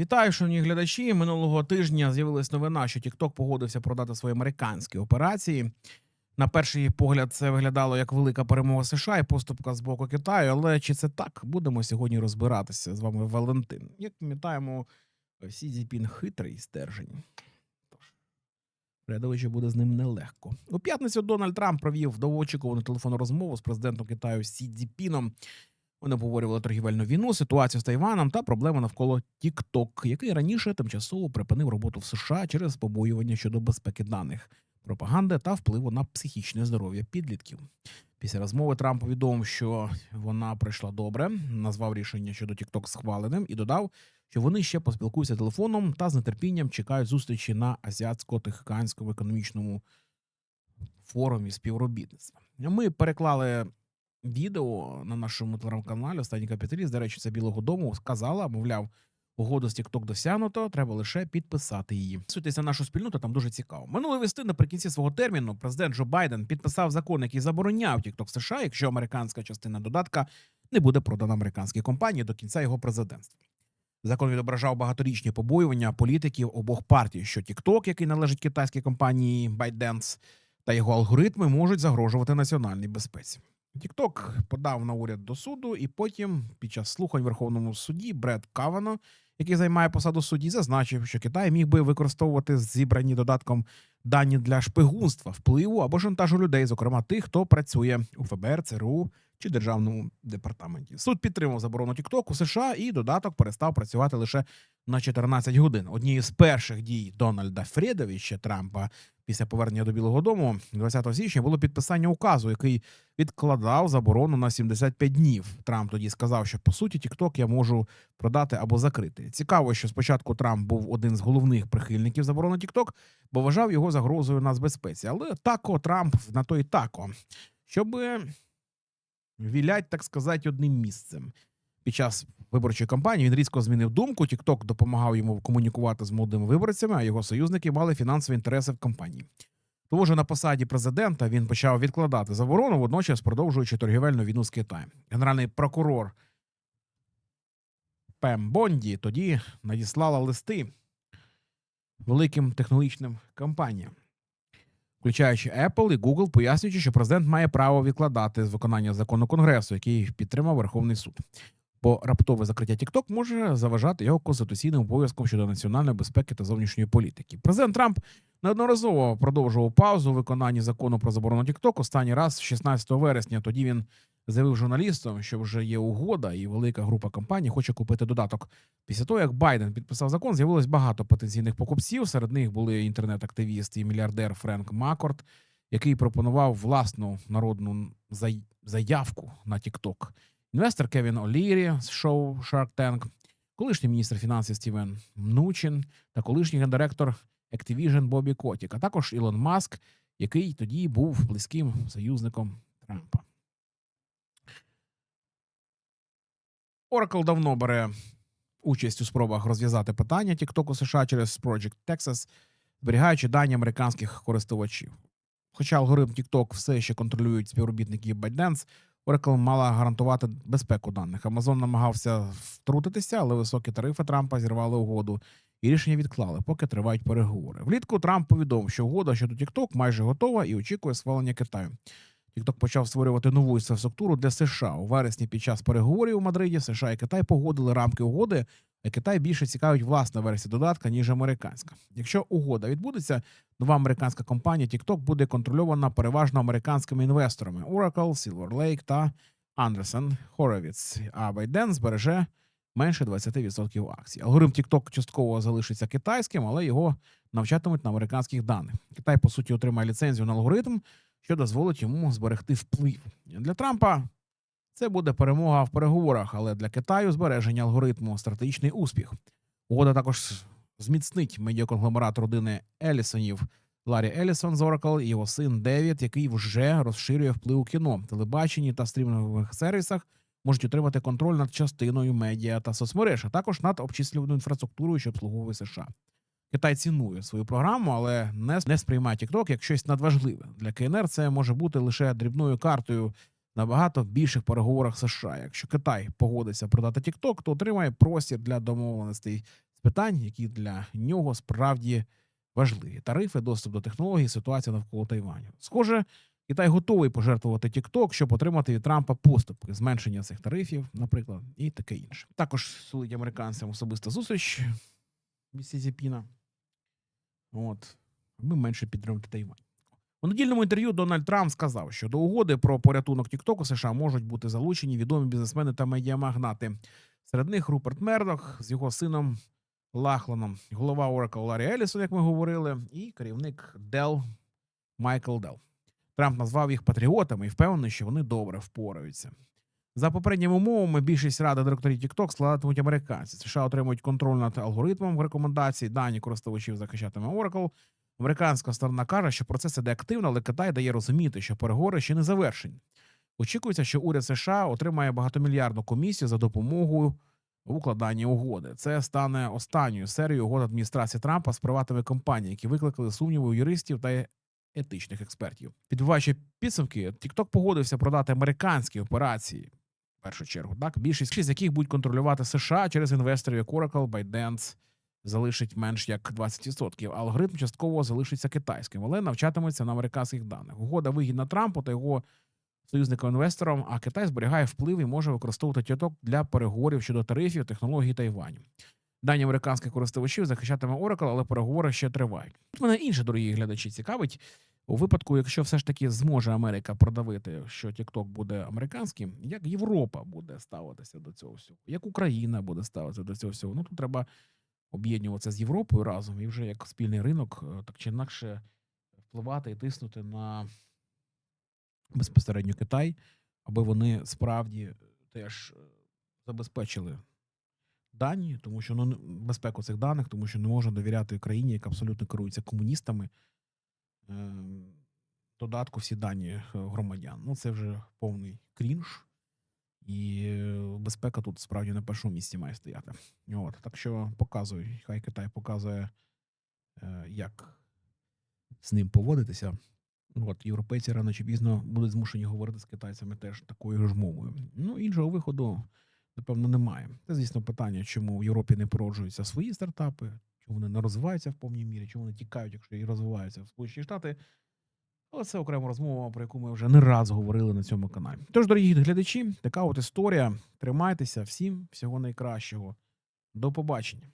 Вітаю, шановні глядачі. Минулого тижня з'явилась новина, що TikTok погодився продати свої американські операції. На перший погляд, це виглядало як велика перемога США і поступка з боку Китаю. Але чи це так? Будемо сьогодні розбиратися з вами Валентин. Як пам'ятаємо, Сі Цзіпін хитрий стержень. Тож, Рядовичі буде з ним нелегко. У п'ятницю Дональд Трамп провів довгоочікувану телефонну розмову з президентом Китаю Сі Цзіпіном. Вони обговорювали торгівельну війну, ситуацію з Тайваном та проблеми навколо TikTok, який раніше тимчасово припинив роботу в США через побоювання щодо безпеки даних, пропаганди та впливу на психічне здоров'я підлітків. Після розмови Трамп повідомив, що вона пройшла добре, назвав рішення щодо TikTok схваленим і додав, що вони ще поспілкуються телефоном та з нетерпінням чекають зустрічі на азіатсько-тихоокеанському економічному форумі співробітництва. Ми переклали відео на нашому телеграм-каналі Останній капіталіст, до речі, це Білого Дому сказала, мовляв, угоду з TikTok досягнуто, треба лише підписати її. На нашу спільноту, там дуже цікаво. Минулої вести наприкінці свого терміну президент Джо Байден підписав закон, який забороняв TikTok США, якщо американська частина додатка не буде продана американській компанії до кінця його президентства. Закон відображав багаторічні побоювання політиків обох партій, що TikTok, який належить китайській компанії ByteDance, та його алгоритми можуть загрожувати національній безпеці. TikTok подав на уряд до суду, і потім, під час слухань в Верховному суді, Бред Кавано, який займає посаду судді, зазначив, що Китай міг би використовувати зібрані додатком дані для шпигунства, впливу або шантажу людей, зокрема тих, хто працює у ФБР, ЦРУ чи державному департаменті. Суд підтримав заборону TikTok у США, і додаток перестав працювати лише на 14 годин. Однією з перших дій Дональда Фредовича Трампа після повернення до Білого Дому 20 січня було підписання указу, який відкладав заборону на 75 днів. Трамп тоді сказав, що по суті TikTok я можу продати або закрити. Цікаво, що спочатку Трамп був один з головних прихильників заборони TikTok, бо вважав його загрозою нацбезпеці. Але тако Трамп на той тако, щоб вілять, так сказати, одним місцем. Під час виборчої кампанії він різко змінив думку. TikTok допомагав йому комунікувати з молодими виборцями, а його союзники мали фінансові інтереси в кампанії. Тому ж на посаді президента він почав відкладати заборону, водночас продовжуючи торгівельну війну з Китаєм. Генеральний прокурор Пем Бонді тоді надіслала листи великим технологічним компаніям, включаючи Apple і Google, пояснюючи, що президент має право відкладати з виконання закону Конгресу, який підтримав Верховний суд. Бо раптове закриття TikTok може заважати його конституційним обов'язком щодо національної безпеки та зовнішньої політики. Президент Трамп неодноразово продовжував паузу у виконанні закону про заборону TikTok. Останній раз 16 вересня. Тоді він заявив журналістам, що вже є угода, і велика група компаній хоче купити додаток. Після того, як Байден підписав закон, з'явилось багато потенційних покупців. Серед них були інтернет-активіст і мільярдер Френк Маккорд, який пропонував власну народну заявку на TikTok. Інвестор Кевін Олірі з шоу Shark Tank, колишній міністр фінансів Стівен Мнучин та колишній гендиректор Activision Бобі Котік, а також Ілон Маск, який тоді був близьким союзником Трампа. Oracle давно бере участь у спробах розв'язати питання TikTok у США через Project Texas, зберігаючи дані американських користувачів. Хоча алгоритм TikTok все ще контролюють співробітники ByteDance, Oracle мала гарантувати безпеку даних. Amazon намагався втрутитися, але високі тарифи Трампа зірвали угоду, і рішення відклали, поки тривають переговори. Влітку Трамп повідомив, що угода щодо TikTok майже готова і очікує схвалення Китаю. TikTok почав створювати нову інфраструктуру для США. У вересні під час переговорів у Мадриді США і Китай погодили рамки угоди, а Китай більше цікавить власна версія додатка, ніж американська. Якщо угода відбудеться, нова американська компанія TikTok буде контрольована переважно американськими інвесторами Oracle, Silver Lake та Anderson Horowitz, а Байден збереже менше 20% акцій. Алгоритм TikTok частково залишиться китайським, але його навчатимуть на американських даних. Китай, по суті, отримає ліцензію на алгоритм, що дозволить йому зберегти вплив. Для Трампа це буде перемога в переговорах, але для Китаю збереження алгоритму стратегічний успіх. Угода також зміцнить медіаконгломерат родини Елісонів Ларі Елісон з Oracle і його син Девід, який вже розширює вплив у кіно, телебаченні та стрімінгових сервісах. Можуть отримати контроль над частиною медіа та соцмереж, а також над обчислюваною інфраструктурою, що обслуговує США. Китай цінує свою програму, але не, сприймає TikTok як щось надважливе. Для КНР це може бути лише дрібною картою набагато більших переговорах США. Якщо Китай погодиться продати TikTok, то отримає простір для домовленостей з питань, які для нього справді важливі: тарифи, доступ до технологій, ситуація навколо Тайваню. Схоже, Китай готовий пожертвувати TikTok, щоб отримати від Трампа поступки, зменшення цих тарифів, наприклад, і таке інше. Також сулить американцям особиста зустріч місті От, аби менше підтримати Тайвань. У недільному інтерв'ю Дональд Трамп сказав, що до угоди про порятунок Тіктоку США можуть бути залучені відомі бізнесмени та медіамагнати. Серед них Руперт Мердок з його сином Лахланом, голова Oracle Ларі Елісон, як ми говорили, і керівник Dell Майкл Дел. Трамп назвав їх патріотами і впевнений, що вони добре впораються. За попередніми умовами, більшість ради директорів TikTok складатимуть американці. США отримують контроль над алгоритмом рекомендацій, дані користувачів захищатиме Oracle. Американська сторона каже, що процес іде активно, але Китай дає розуміти, що переговори ще не завершені. Очікується, що уряд США отримає багатомільярдну комісію за допомогою укладанні угоди. Це стане останньою серією угод адміністрації Трампа з приватними компаніями, які викликали сумніви у юристів та етичних експертів. Підбиваючи підсумки, TikTok погодився продати американські операції. В першу чергу, так більшість з яких будуть контролювати США через інвесторів як Oracle, ByteDance, залишить менш як 20%. Алгоритм частково залишиться китайським, але навчатиметься на американських даних. Угода вигідна Трампу та його союзникам-інвесторам, а Китай зберігає вплив і може використовувати TikTok для переговорів щодо тарифів, технологій Тайваню. Дані американських користувачів захищатиме Oracle, але переговори ще тривають. Тут мене інше, дорогі глядачі, цікавить. У випадку, якщо все ж таки зможе Америка продавити, що TikTok буде американським, як Європа буде ставитися до цього всього, як Україна буде ставитися до цього всього. Ну тут треба об'єднуватися з Європою разом і вже як спільний ринок, е, так чи інакше впливати і тиснути на безпосередньо Китай, аби вони справді теж е, забезпечили дані, тому що ну безпеку цих даних, тому що не можна довіряти країні, яка абсолютно керується комуністами. е, Додатку всі дані е, громадян. Ну це вже повний крінж. І е, безпека тут справді на першому місці має стояти. От, так що показуй, хай Китай показує, е, як з ним поводитися. От, європейці рано чи пізно будуть змушені говорити з китайцями теж такою ж мовою. Ну, іншого виходу, напевно, немає. Це, звісно, питання, чому в Європі не породжуються свої стартапи, чому вони не розвиваються в повній мірі, чому вони тікають, якщо і розвиваються в Сполучені Штати. Але це окрема розмова, про яку ми вже не раз говорили на цьому каналі. Тож, дорогі глядачі, така от історія. Тримайтеся всім всього найкращого. До побачення.